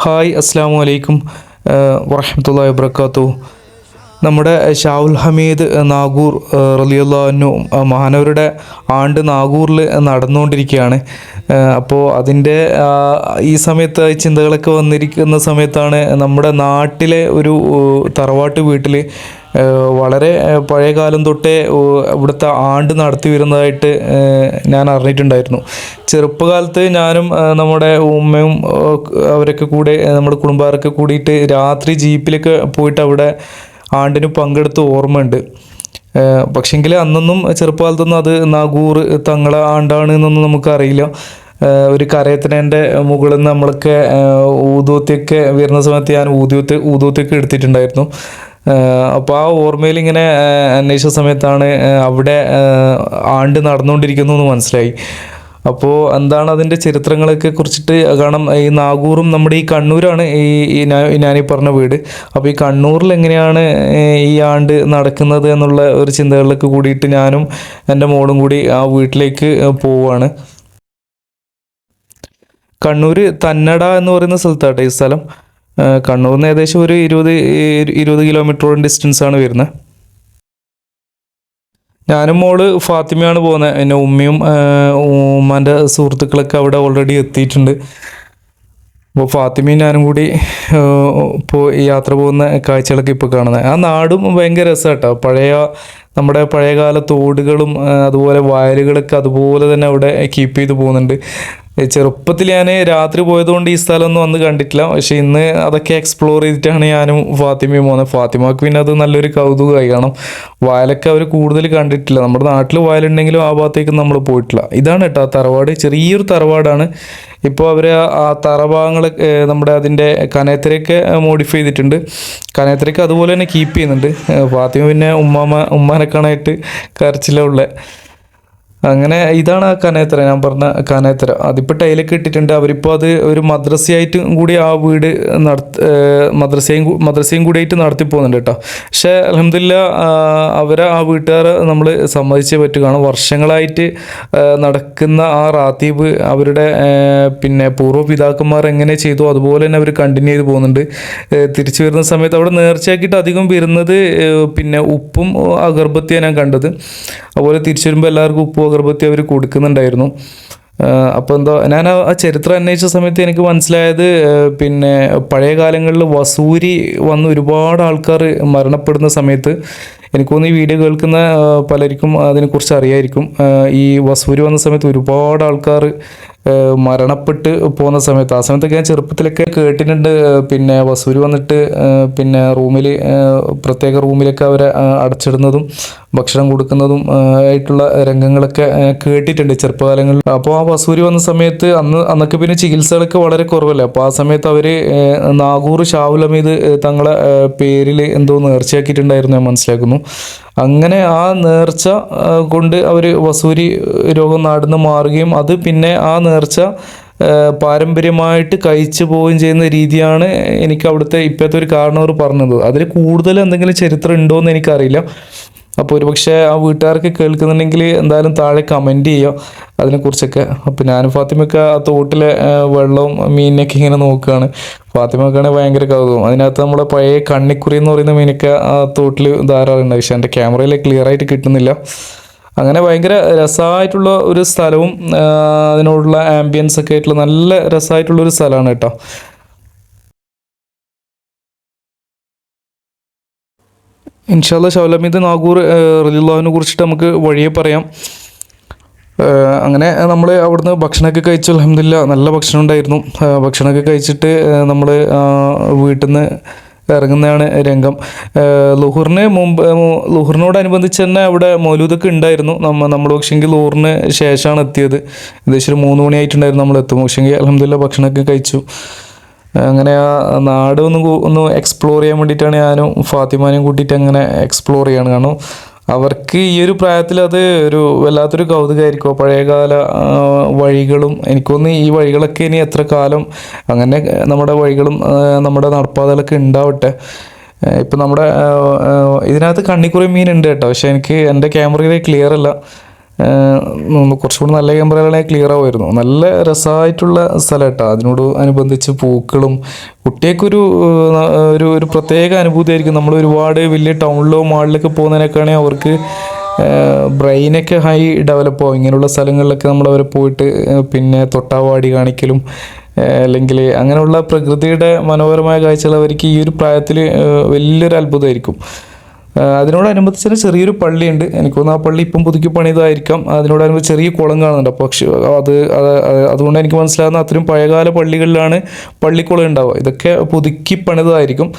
Hi അസ്സാം വലൈക്കും വറഹമത്തല്ലാ വാബർക്കാത്തു നമ്മുടെ ഷാവുൽ ഹമീദ് നാഗൂർ റലിയുള്ളു മഹാനവരുടെ ആണ്ട് നാഗൂറിൽ നടന്നുകൊണ്ടിരിക്കുകയാണ്. അപ്പോൾ അതിന്റെ ഈ സമയത്ത് ചിന്തകളൊക്കെ വന്നിരിക്കുന്ന സമയത്താണ് നമ്മുടെ നാട്ടിലെ ഒരു തറവാട്ട് വീട്ടിൽ വളരെ പഴയ കാലം തൊട്ടേ ഇവിടുത്തെ ആണ്ട് നടത്തി വരുന്നതായിട്ട് ഞാൻ അറിഞ്ഞിട്ടുണ്ടായിരുന്നു. ചെറുപ്പകാലത്ത് ഞാനും നമ്മുടെ ഉമ്മയും അവരൊക്കെ കൂടെ നമ്മുടെ കുടുംബക്കാരൊക്കെ കൂടിയിട്ട് രാത്രി ജീപ്പിലൊക്കെ പോയിട്ട് അവിടെ ആണ്ടിന് പങ്കെടുത്ത് ഓർമ്മയുണ്ട്. പക്ഷെങ്കിൽ അന്നൊന്നും ചെറുപ്പകാലത്തൊന്നും അത് നാഗൂർ തങ്ങളെ ആണ്ടാണ് എന്നൊന്നും നമുക്കറിയില്ല. ഒരു കരയത്തിനെ മുകളിൽ നിന്ന് നമ്മളൊക്കെ ഊതൂത്തിയൊക്കെ വരുന്ന സമയത്ത് ഞാൻ ഊതുവത്തി ഊതുവത്തിയൊക്കെ എടുത്തിട്ടുണ്ടായിരുന്നു. അപ്പോൾ ആ ഓർമ്മയിൽ ഇങ്ങനെ അന്വേഷിച്ച സമയത്താണ് അവിടെ ആണ്ട് നടന്നുകൊണ്ടിരിക്കുന്നു എന്ന് മനസ്സിലായി. അപ്പോൾ എന്താണ് അതിന്റെ ചരിത്രങ്ങളൊക്കെ കുറിച്ചിട്ട്? കാരണം ഈ നാഗൂറും നമ്മുടെ ഈ കണ്ണൂരാണ് ഈ ഞാനീ പറഞ്ഞ വീട്. അപ്പോൾ ഈ കണ്ണൂരിൽ എങ്ങനെയാണ് ഈ ആണ്ട് നടക്കുന്നത് എന്നുള്ള ഒരു ചിന്തകളിലൊക്കെ കൂടിയിട്ട് ഞാനും എന്റെ മോളും കൂടി ആ വീട്ടിലേക്ക് പോവുകയാണ് കണ്ണൂർ തന്നട എന്ന് പറയുന്ന സ്ഥലത്താട്ടെ ഈ സ്ഥലം. കണ്ണൂരിൽ നിന്ന് ഏകദേശം ഒരു ഇരുപത് ഇരുപത് കിലോമീറ്ററോളം ആണ് വരുന്നത് ഞാനും മോൾ ഫാത്തിമയാണ് പോകുന്നത് പിന്നെ ഉമ്മയും ഉമ്മാന്റെ സുഹൃത്തുക്കളൊക്കെ അവിടെ ഓൾറെഡി എത്തിയിട്ടുണ്ട്. അപ്പോൾ ഫാത്തിമയും ഞാനും കൂടി ഇപ്പോൾ യാത്ര പോകുന്ന കാഴ്ചകളൊക്കെ ഇപ്പോൾ കാണുന്നത് ആ നാടും ഭയങ്കര രസമാട്ടോ പഴയ നമ്മുടെ പഴയകാല തോടുകളും അതുപോലെ വയലുകളൊക്കെ അതുപോലെ തന്നെ അവിടെ കീപ്പ് ചെയ്ത് പോകുന്നുണ്ട്. ചെറുപ്പത്തിൽ ഞാൻ രാത്രി പോയതുകൊണ്ട് ഈ സ്ഥലമൊന്നും അന്ന് കണ്ടിട്ടില്ല. പക്ഷെ ഇന്ന് അതൊക്കെ എക്സ്പ്ലോർ ചെയ്തിട്ടാണ് ഞാനും ഫാത്തിമയും പോകുന്നത് ഫാത്തിമക്ക് പിന്നെ അത് നല്ലൊരു കൗതുകമായി. കാരണം വയലൊക്കെ അവർ കൂടുതൽ കണ്ടിട്ടില്ല. നമ്മുടെ നാട്ടിൽ വയലുണ്ടെങ്കിലും ആ ഭാഗത്തേക്ക് നമ്മൾ പോയിട്ടില്ല. ഇതാണ് കേട്ടോ തറവാട്. ചെറിയൊരു തറവാടാണ്. ഇപ്പോൾ അവർ ആ തറഭാഗങ്ങൾ നമ്മുടെ അതിന്റെ കനേത്തരയൊക്കെ മോഡിഫൈ ചെയ്തിട്ടുണ്ട്. കനയത്തിരയൊക്കെ അതുപോലെ തന്നെ കീപ്പ് ചെയ്യുന്നുണ്ട്. ഫാത്തിമ പിന്നെ ഉമ്മാമ ഉമ്മാനെ കാണാനായിട്ട് കരച്ചിലുള്ള അങ്ങനെ ഇതാണ് ആ കനേത്ര ഞാൻ പറഞ്ഞ കനേത്ര അതിപ്പോൾ ടൈലൊക്കെ ഇട്ടിട്ടുണ്ട്. അവരിപ്പോൾ അത് ഒരു മദ്രസയായിട്ടും കൂടി ആ വീട് നടത്ത മദ്രസയും മദ്രസയും കൂടിയായിട്ട് നടത്തി പോകുന്നുണ്ട് കേട്ടോ. പക്ഷേ അലഹമില്ല അവരെ ആ വീട്ടുകാരെ നമ്മൾ സമ്മതിച്ചേ പറ്റൂ. കാരണം വർഷങ്ങളായിട്ട് നടക്കുന്ന ആ റാത്തീബ് അവരുടെ പിന്നെ പൂർവ പിതാക്കന്മാർ എങ്ങനെ ചെയ്തു അതുപോലെ തന്നെ അവർ കണ്ടിന്യൂ ചെയ്ത് പോകുന്നുണ്ട്. തിരിച്ചു വരുന്ന സമയത്ത് അവിടെ നേർച്ചയാക്കിയിട്ട് അധികം വരുന്നത് പിന്നെ ഉപ്പും അഗർബത്തിയാണ് ഞാൻ കണ്ടത്. അതുപോലെ തിരിച്ചു വരുമ്പോൾ എല്ലാവർക്കും ഉപ്പും അഗർബത്തി അവർ കൊടുക്കുന്നുണ്ടായിരുന്നു. അപ്പോൾ എന്തോ ഞാൻ ആ ചരിത്രം അന്വേഷിച്ച സമയത്ത് എനിക്ക് മനസ്സിലായത് പിന്നെ പഴയ കാലങ്ങളിൽ വസൂരി വന്ന് ഒരുപാട് ആൾക്കാർ മരണപ്പെടുന്ന സമയത്ത് എനിക്ക് തോന്നുന്നു ഈ വീഡിയോ കേൾക്കുന്ന പലർക്കും അതിനെക്കുറിച്ച് അറിയായിരിക്കും. ഈ വസൂരി വന്ന സമയത്ത് ഒരുപാട് ആൾക്കാർ മരണപ്പെട്ട് പോകുന്ന സമയത്ത് ആ സമയത്തൊക്കെ ഞാൻ ചെറുപ്പത്തിലൊക്കെ കേട്ടിട്ടുണ്ട്. പിന്നെ വസൂരി വന്നിട്ട് പിന്നെ റൂമിൽ പ്രത്യേക റൂമിലൊക്കെ അവരെ അടച്ചിടുന്നതും ഭക്ഷണം കൊടുക്കുന്നതും ആയിട്ടുള്ള രംഗങ്ങളൊക്കെ കേട്ടിട്ടുണ്ട് ചെറുപ്പകാലങ്ങളിൽ. അപ്പോൾ ആ വസൂരി വന്ന സമയത്ത് അന്ന് അന്നൊക്കെ പിന്നെ ചികിത്സകളൊക്കെ വളരെ കുറവല്ലേ? അപ്പോൾ ആ സമയത്ത് അവർ നാഗൂർ ഷാവുൽ തങ്ങളെ പേരിൽ എന്തോ നേർച്ചയാക്കിയിട്ടുണ്ടായിരുന്നു ഞാൻ മനസ്സിലാക്കുന്നു. അങ്ങനെ ആ നേർച്ച കൊണ്ട് അവർ വസൂരി രോഗം നാടുന്ന് മാറുകയും അത് പിന്നെ ആ നേർച്ച പാരമ്പര്യമായിട്ട് കഴിച്ചു പോവുകയും ചെയ്യുന്ന രീതിയാണ് എനിക്ക് അവിടുത്തെ ഇപ്പോഴത്തെ ഒരു കാരണവർ പറഞ്ഞത്. അതിൽ കൂടുതൽ എന്തെങ്കിലും ചരിത്രം ഉണ്ടോ എന്ന് എനിക്കറിയില്ല. അപ്പോൾ ഒരുപക്ഷെ ആ വീട്ടുകാർക്ക് കേൾക്കുന്നുണ്ടെങ്കിൽ എന്തായാലും താഴെ കമന്റ് ചെയ്യുക അതിനെക്കുറിച്ചൊക്കെ. അപ്പോൾ ഞാനും ഫാത്തിമയൊക്കെ ആ തോട്ടിലെ വെള്ളവും മീനിനൊക്കെ ഇങ്ങനെ നോക്കുകയാണ് ഫാത്തിമക്കാണെങ്കിൽ ഭയങ്കര കൗതുകം. അതിനകത്ത് നമ്മുടെ പഴയ കണ്ണിക്കുറി എന്ന് പറയുന്ന മീനൊക്കെ ആ തോട്ടിൽ ധാരാളം ഉണ്ട്. പക്ഷേ എന്റെ ക്യാമറയിൽ ക്ലിയർ ആയിട്ട് കിട്ടുന്നില്ല. അങ്ങനെ ഭയങ്കര രസമായിട്ടുള്ള ഒരു സ്ഥലവും അതിനോടുള്ള ആംബിയൻസ് ഒക്കെ ആയിട്ടുള്ള നല്ല രസമായിട്ടുള്ള ഒരു സ്ഥലമാണ് കേട്ടോ. ഇൻഷാല്ല ഷൗലമീദ് നാഗൂർ റലിള്ളാഹിനെ കുറിച്ചിട്ട് നമുക്ക് വഴിയെ പറയാം. അങ്ങനെ നമ്മൾ അവിടുന്ന് ഭക്ഷണമൊക്കെ കഴിച്ചു. അലഹമില്ല നല്ല ഭക്ഷണം ഉണ്ടായിരുന്നു. ഭക്ഷണമൊക്കെ കഴിച്ചിട്ട് നമ്മൾ വീട്ടിൽ നിന്ന് ഇറങ്ങുന്നതാണ് രംഗം. ലുഹുറിന് മുമ്പ് ലുഹുറിനോടനുബന്ധിച്ച് തന്നെ അവിടെ മൗലൂദൊക്കെ ഉണ്ടായിരുന്നു. നമ്മ നമ്മൾ പക്ഷേങ്കിൽ ലുഹുറിന് ശേഷമാണ് എത്തിയത്. ഏകദേശം ഒരു മൂന്ന് മണിയായിട്ടുണ്ടായിരുന്നു നമ്മൾ എത്തും പക്ഷേങ്കിൽ അലഹമില്ല ഭക്ഷണമൊക്കെ കഴിച്ചു. അങ്ങനെ ആ നാട് ഒന്ന് ഒന്ന് എക്സ്പ്ലോർ ചെയ്യാൻ വേണ്ടിയിട്ടാണ് ഞാനും ഫാത്തിമാനെയും കൂട്ടിയിട്ട് അങ്ങനെ എക്സ്പ്ലോർ ചെയ്യാണ്. കാരണം അവർക്ക് ഈ ഒരു പ്രായത്തിൽ അത് ഒരു വല്ലാത്തൊരു കൗതുകമായിരിക്കും പഴയകാല വഴികളും എനിക്കൊന്ന് ഈ വഴികളൊക്കെ ഇനി എത്ര കാലം അങ്ങനെ നമ്മുടെ വഴികളും നമ്മുടെ നടപ്പാതകളൊക്കെ ഉണ്ടാവട്ടെ. ഇപ്പം നമ്മുടെ ഇതിനകത്ത് കണ്ണിക്കുറി മീൻ ഉണ്ട് കേട്ടോ. പക്ഷേ എനിക്ക് എന്റെ ക്യാമറയിൽ ക്ലിയർ അല്ല. കുറച്ചുകൂടി നല്ല ക്യാമറകളെ ക്ലിയർ ആവുമായിരുന്നു. നല്ല രസമായിട്ടുള്ള സ്ഥലം കേട്ടോ അതിനോട് അനുബന്ധിച്ച് പൂക്കളും കുട്ടിയൊക്കെ ഒരു ഒരു പ്രത്യേക അനുഭൂതിയായിരിക്കും. നമ്മൾ ഒരുപാട് വലിയ ടൗണിലോ മാളിലൊക്കെ പോകുന്നതിനൊക്കെയാണെങ്കിൽ അവർക്ക് ബ്രെയിനൊക്കെ ഹൈ ഡെവലപ്പ് ആവും. ഇങ്ങനെയുള്ള സ്ഥലങ്ങളിലൊക്കെ നമ്മൾ അവരെ പോയിട്ട് പിന്നെ തൊട്ടാവാടി കാണിക്കലും അല്ലെങ്കിൽ അങ്ങനെയുള്ള പ്രകൃതിയുടെ മനോഹരമായ കാഴ്ചകൾ അവർക്ക് ഈ ഒരു പ്രായത്തിൽ വലിയൊരു അത്ഭുതമായിരിക്കും. അതിനോടനുബന്ധിച്ച് തന്നെ ചെറിയൊരു പള്ളിയുണ്ട്. എനിക്ക് തോന്നുന്നു ആ പള്ളി ഇപ്പം പുതുക്കി പണിതായിരിക്കാം. അതിനോടനുബന്ധിച്ച് ചെറിയ കുളം കാണുന്നുണ്ട് പക്ഷെ അത് അത് അത് അതുകൊണ്ട് എനിക്ക് മനസ്സിലാകുന്ന അത്രയും പഴയകാല പള്ളികളിലാണ് പള്ളിക്കുളം ഉണ്ടാവുക. ഇതൊക്കെ പുതുക്കി പണിതായിരിക്കും.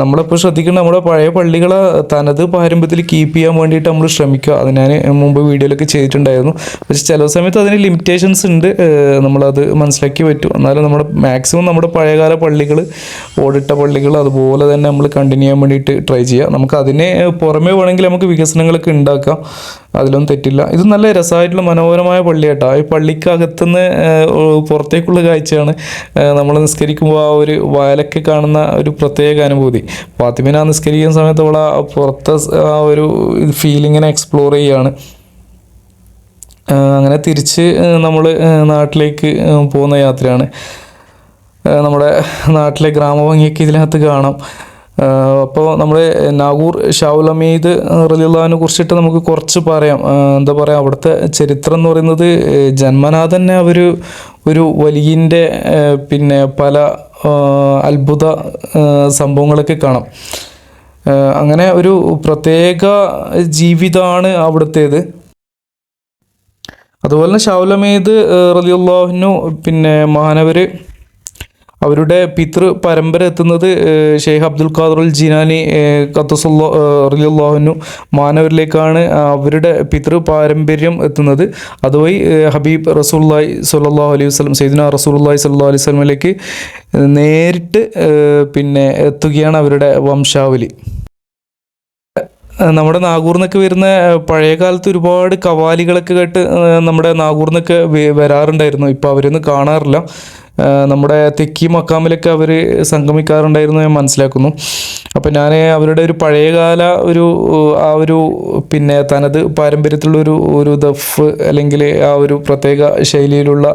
നമ്മളിപ്പോൾ ശ്രദ്ധിക്കേണ്ട നമ്മുടെ പഴയ പള്ളികളെ തനത് പാരമ്പര്യത്തിൽ കീപ്പ് ചെയ്യാൻ വേണ്ടിയിട്ട് നമ്മൾ ശ്രമിക്കുക. അത് ഞാൻ മുമ്പ് വീഡിയോയിലൊക്കെ ചെയ്തിട്ടുണ്ടായിരുന്നു. പക്ഷെ ചില സമയത്ത് അതിന് ലിമിറ്റേഷൻസ് ഉണ്ട്. നമ്മളത് മനസ്സിലാക്കി പറ്റും. എന്നാലും നമ്മുടെ മാക്സിമം നമ്മുടെ പഴയകാല പള്ളികൾ ഓടിട്ട പള്ളികൾ അതുപോലെ തന്നെ നമ്മൾ കണ്ടിന്യൂ ചെയ്യാൻ വേണ്ടിയിട്ട് ട്രൈ ചെയ്യുക. നമുക്ക് അതിനെ പുറമേ വേണമെങ്കിൽ നമുക്ക് വികസനങ്ങളൊക്കെ ഉണ്ടാക്കാം. അതിലൊന്നും തെറ്റില്ല. ഇത് നല്ല രസമായിട്ടുള്ള മനോഹരമായ പള്ളിയാട്ടോ. ഈ പള്ളിക്കകത്തുനിന്ന് പുറത്തേക്കുള്ള കാഴ്ചയാണ്. നമ്മൾ നിസ്കരിക്കുമ്പോൾ ആ ഒരു വയലൊക്കെ കാണുന്ന ഒരു പ്രത്യേക അനുഭൂതി. ഫാത്തിമിന നിസ്കരിക്കുന്ന സമയത്ത് അവൾ ആ പുറത്തെ ആ ഒരു ഫീലിങ്ങിനെ എക്സ്പ്ലോർ ചെയ്യുകയാണ് അങ്ങനെ തിരിച്ച് നമ്മൾ നാട്ടിലേക്ക് പോകുന്ന യാത്രയാണ്. നമ്മുടെ നാട്ടിലെ ഗ്രാമഭംഗിയൊക്കെ ഇതിനകത്ത് കാണാം. അപ്പോൾ നമ്മൾ നാഗൂർ ഷാവുൽ അമീദ് റലിയുള്ളതിനെ കുറിച്ചിട്ട് നമുക്ക് കുറച്ച് പറയാം. എന്താ പറയുക അവിടുത്തെ ചരിത്രം എന്ന് പറയുന്നത് ജന്മനാ തന്നെ അവർ ഒരു വലിയന്റെ പിന്നെ പല അത്ഭുത സംഭവങ്ങളൊക്കെ കാണാം. അങ്ങനെ ഒരു പ്രത്യേക ജീവിതമാണ് അവിടുത്തേത്. അതുപോലെ തന്നെ ഷാവുലമീദ് റലിയുള്ളാഹിനു പിന്നെ മഹാനവർ അവരുടെ പിതൃ പരമ്പര എത്തുന്നത് ഷെയ്ഖ് അബ്ദുൽ ഖാദറുൽ ജിനാനി ഖത്തസുല്ലാ റലിയുള്ളാഹുനു മാനവരിലേക്കാണ് അവരുടെ പിതൃ പാരമ്പര്യം എത്തുന്നത്. അതുവഴി ഹബീബ് റസൂല്ലായി സല്ലാഹു അലൈഹി വസ്ലം സൈദിന റസൂല്ലായി സല്ലാ അലൈഹി വസ്ലമിലേക്ക് നേരിട്ട് പിന്നെ എത്തുകയാണ് അവരുടെ വംശാവലി. നമ്മുടെ നാഗൂറിൽ നിന്നൊക്കെ വരുന്ന പഴയകാലത്ത് പഴയ കാലത്ത് ഒരുപാട് കവാലികളൊക്കെ കേട്ട് നമ്മുടെ നാഗൂറിൽ നിന്നൊക്കെ വരാറുണ്ടായിരുന്നു. ഇപ്പോൾ അവരൊന്നും കാണാറില്ല. നമ്മുടെ തെക്കി മക്കാമിലൊക്കെ അവർ സംഗമിക്കാറുണ്ടായിരുന്നു ഞാൻ മനസ്സിലാക്കുന്നു. അപ്പം ഞാൻ അവരുടെ ഒരു പഴയകാല ഒരു ആ ഒരു പിന്നെ തനത് പാരമ്പര്യത്തിലുള്ളൊരു ഒരു ഒരു ദഫ് അല്ലെങ്കിൽ ആ ഒരു പ്രത്യേക ശൈലിയിലുള്ള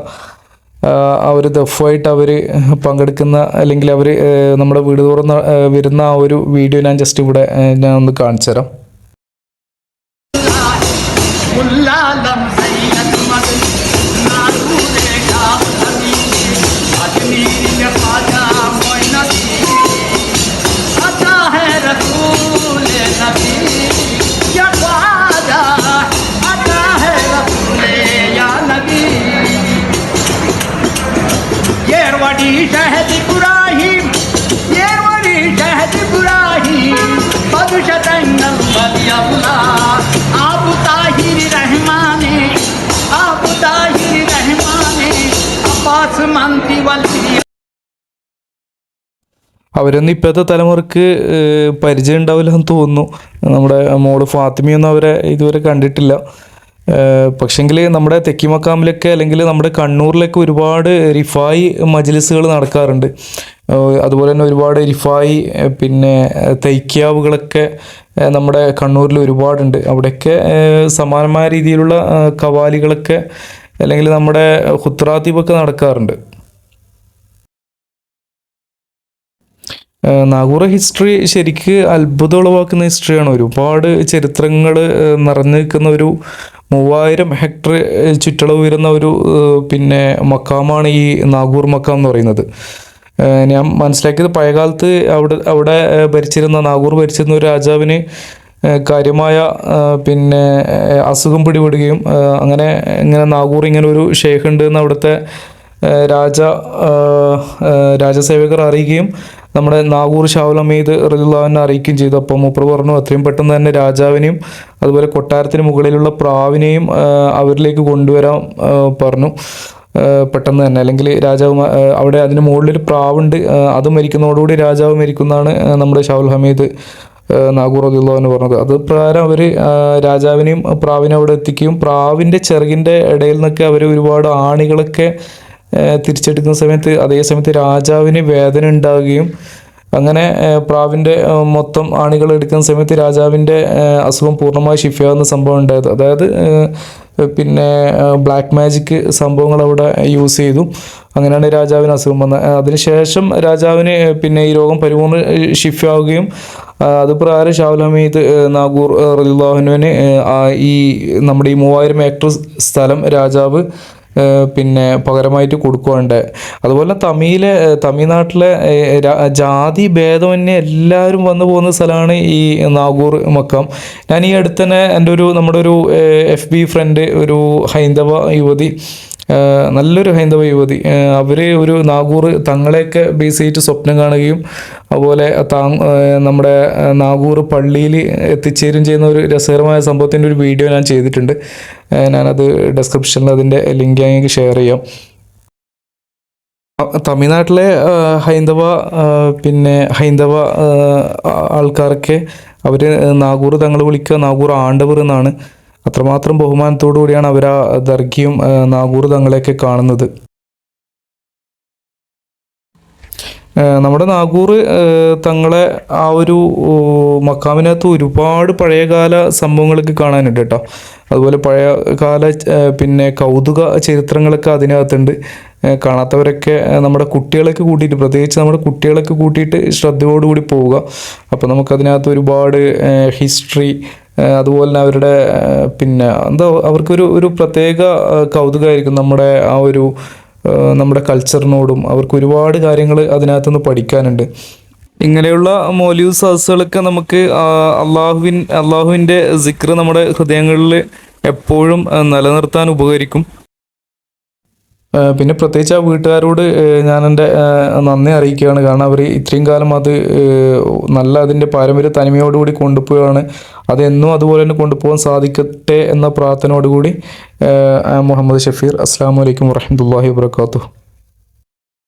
ആ ഒരു ദഫായിട്ട് അവർ പങ്കെടുക്കുന്ന അല്ലെങ്കിൽ അവർ നമ്മുടെ വീട് തുറന്ന് വരുന്ന ആ ഒരു വീഡിയോ ഞാൻ ജസ്റ്റ് ഇവിടെ ഞാൻ ഒന്ന് കാണിച്ചു തരാം. شهد إبراهيم يا ولي شهد إبراهيم فرشة النبي الله أبو طاهر رحمان أبو طاهر رحمان عباس منتي والبريا അവരൊന്നും ഇപ്പോഴത്തെ തലമുറയ്ക്ക് പരിചയം ഉണ്ടാവില്ല എന്ന് തോന്നുന്നു നമ്മുടെ മോൾ ഫാത്തിമയൊന്നും അവരെ ഇതുവരെ കണ്ടിട്ടില്ല പക്ഷെങ്കിൽ നമ്മുടെ തെക്കിമക്കാമിലൊക്കെ അല്ലെങ്കിൽ നമ്മുടെ കണ്ണൂരിലൊക്കെ ഒരുപാട് റിഫായി മജ്ലിസുകൾ നടക്കാറുണ്ട്. അതുപോലെ തന്നെ ഒരുപാട് റിഫായി പിന്നെ തൈക്കാവുകളൊക്കെ നമ്മുടെ കണ്ണൂരിൽ ഒരുപാടുണ്ട്. അവിടെയൊക്കെ സമാനമായ രീതിയിലുള്ള കവാലികളൊക്കെ അല്ലെങ്കിൽ നമ്മുടെ ഹുത്രാത്തീബൊക്കെ നടക്കാറുണ്ട്. നാഗൂർ ഹിസ്റ്ററി ശരിക്ക് അത്ഭുതം ഉളവാക്കുന്ന ഹിസ്റ്ററിയാണ്. ഒരുപാട് ചരിത്രങ്ങൾ നിറഞ്ഞു നിൽക്കുന്ന ഒരു മൂവായിരം ഹെക്ടർ ചുറ്റളവ് വരുന്ന ഒരു പിന്നെ മക്കാമാണ് ഈ നാഗൂർ മക്കാം എന്ന് പറയുന്നത്. ഞാൻ മനസ്സിലാക്കിയത് പഴയകാലത്ത് അവിടെ അവിടെ ഭരിച്ചിരുന്ന നാഗൂർ ഭരിച്ചിരുന്ന ഒരു രാജാവിന് കാര്യമായ പിന്നെ അസുഖം പിടിപെടുകയും അങ്ങനെ ഇങ്ങനെ നാഗൂർ ഇങ്ങനെ ഒരു ഷേഖ് ഉണ്ട് എന്ന് അവിടുത്തെ രാജ രാജസേവകർ അറിയുകയും നമ്മുടെ നാഗൂർ ഷാവുലമീദ് റജുല്ലാവിനെ അറിയിക്കുകയും ചെയ്തു. അപ്പം മൂപ്പർ പറഞ്ഞു അത്രയും പെട്ടെന്ന് തന്നെ രാജാവിനെയും അതുപോലെ കൊട്ടാരത്തിന് മുകളിലുള്ള പ്രാവിനെയും അവരിലേക്ക് കൊണ്ടുവരാൻ പറഞ്ഞു. പെട്ടെന്ന് തന്നെ. അല്ലെങ്കിൽ രാജാവ് അവിടെ അതിന് മുകളിലൊരു പ്രാവുണ്ട് അത് മരിക്കുന്നതോടുകൂടി രാജാവ് മരിക്കുന്നതാണ് നമ്മുടെ ഷാവുൽ ഹമീദ് നാഗൂർ നാഗൂർ എന്ന് പറഞ്ഞത്. അത് പ്രകാരം അവർ രാജാവിനെയും പ്രാവിനെ അവിടെ എത്തിക്കുകയും പ്രാവിന്റെ ചെറുകിന്റെ ഇടയിൽ നിന്നൊക്കെ അവർ ഒരുപാട് ആണികളൊക്കെ തിരിച്ചെടുക്കുന്ന സമയത്ത് അതേ സമയത്ത് രാജാവിന് വേദന ഉണ്ടാവുകയും അങ്ങനെ പ്രാവിന്റെ മൊത്തം ആണികൾ എടുക്കുന്ന സമയത്ത് രാജാവിന്റെ അസുഖം പൂർണമായി ശിഫയാകുന്ന സംഭവം ഉണ്ടായത്. അതായത് പിന്നെ ബ്ലാക്ക് മാജിക് സംഭവങ്ങൾ അവിടെ യൂസ് ചെയ്തു. അങ്ങനെയാണ് രാജാവിന് അസുഖം വന്നത്. അതിനുശേഷം രാജാവിന് പിന്നെ ഈ രോഗം പരിപൂർണ ഷിഫയാവുകയും അത് പ്രകാരം ഷാവുൽ ഹമീദ് നാഗൂർ റലിള്ളാഹുനുവിന് ഈ നമ്മുടെ ഈ മൂവായിരം ഏക്കർ സ്ഥലം രാജാവ് പിന്നെ പകരമായിട്ട് കൊടുക്കുകയുണ്ട് അതുപോലെ തമിഴിലെ തമിഴ്നാട്ടിലെ ജാതി ഭേദമന്യേ എല്ലാവരും വന്നു പോകുന്ന സ്ഥലമാണ് ഈ നാഗൂർ മക്കം. ഞാൻ ഈ അടുത്ത് തന്നെ എന്റെ ഒരു നമ്മുടെ ഒരു എഫ് ബി ഫ്രണ്ട് ഒരു ഹൈന്ദവ യുവതി നല്ലൊരു ഹൈന്ദവ യുവതി. അവർ ഒരു നാഗൂർ തങ്ങളെയൊക്കെ ബേസ് ചെയ്തിട്ട് സ്വപ്നം കാണുകയും അതുപോലെ നമ്മുടെ നാഗൂർ പള്ളിയിൽ എത്തിച്ചേരും ചെയ്യുന്ന ഒരു രസകരമായ സംഭവത്തിന്റെ ഒരു വീഡിയോ ഞാൻ ചെയ്തിട്ടുണ്ട്. ഞാനത് ഡിസ്ക്രിപ്ഷനിൽ അതിന്റെ ലിങ്ക് ഞാൻ ഷെയർ ചെയ്യാം. തമിഴ്നാട്ടിലെ ഹൈന്ദവ പിന്നെ ഹൈന്ദവ ആൾക്കാരൊക്കെ അവർ നാഗൂർ തങ്ങൾ വിളിക്കുക നാഗൂർ ആണ്ടവർ എന്നാണ്. അത്രമാത്രം ബഹുമാനത്തോടു കൂടിയാണ് അവർ ആ ദർഗിയും നാഗൂർ തങ്ങളെയൊക്കെ കാണുന്നത്. നമ്മുടെ നാഗൂർ തങ്ങളെ ആ ഒരു മക്കാമിനകത്ത് ഒരുപാട് പഴയകാല സംഭവങ്ങളൊക്കെ കാണാനുണ്ട് കേട്ടോ. അതുപോലെ പഴയ കാല പിന്നെ കൗതുക ചരിത്രങ്ങളൊക്കെ അതിനകത്തുണ്ട്. കാണാത്തവരൊക്കെ നമ്മുടെ കുട്ടികളൊക്കെ കൂട്ടിയിട്ട് പ്രത്യേകിച്ച് നമ്മുടെ കുട്ടികളൊക്കെ കൂട്ടിയിട്ട് ശ്രദ്ധയോടുകൂടി പോവുക. അപ്പോൾ നമുക്കതിനകത്ത് ഒരുപാട് ഹിസ്റ്ററി അതുപോലെ തന്നെ അവരുടെ പിന്നെ എന്താ അവർക്കൊരു ഒരു പ്രത്യേക കൗതുകമായിരിക്കും നമ്മുടെ ആ ഒരു നമ്മുടെ കൾച്ചറിനോടും അവർക്ക് ഒരുപാട് കാര്യങ്ങൾ അതിനകത്തുനിന്ന് പഠിക്കാനുണ്ട്. ഇങ്ങനെയുള്ള മോലിയു സദസ്സുകളൊക്കെ നമുക്ക് അള്ളാഹുവിൻ അള്ളാഹുവിന്റെ സിക്ർ നമ്മുടെ ഹൃദയങ്ങളിൽ എപ്പോഴും നിലനിർത്താൻ ഉപകരിക്കും. പിന്നെ പ്രത്യേകിച്ച് ആ വീട്ടുകാരോട് ഞാൻ എന്റെ നന്ദി അറിയിക്കുകയാണ്. കാരണം അവർ ഇത്രയും കാലം അത് നല്ല അതിന്റെ പാരമ്പര്യ തനിമയോടുകൂടി കൊണ്ടുപോവുകയാണ്. അതെന്നും അതുപോലെ തന്നെ കൊണ്ടുപോകാൻ സാധിക്കട്ടെ എന്ന പ്രാർത്ഥനയോടുകൂടി മുഹമ്മദ് ഷഫീർ അസ്സാം വലൈക്കും വറഹമത്തല്ലാഹി വാബർക്കാത്തു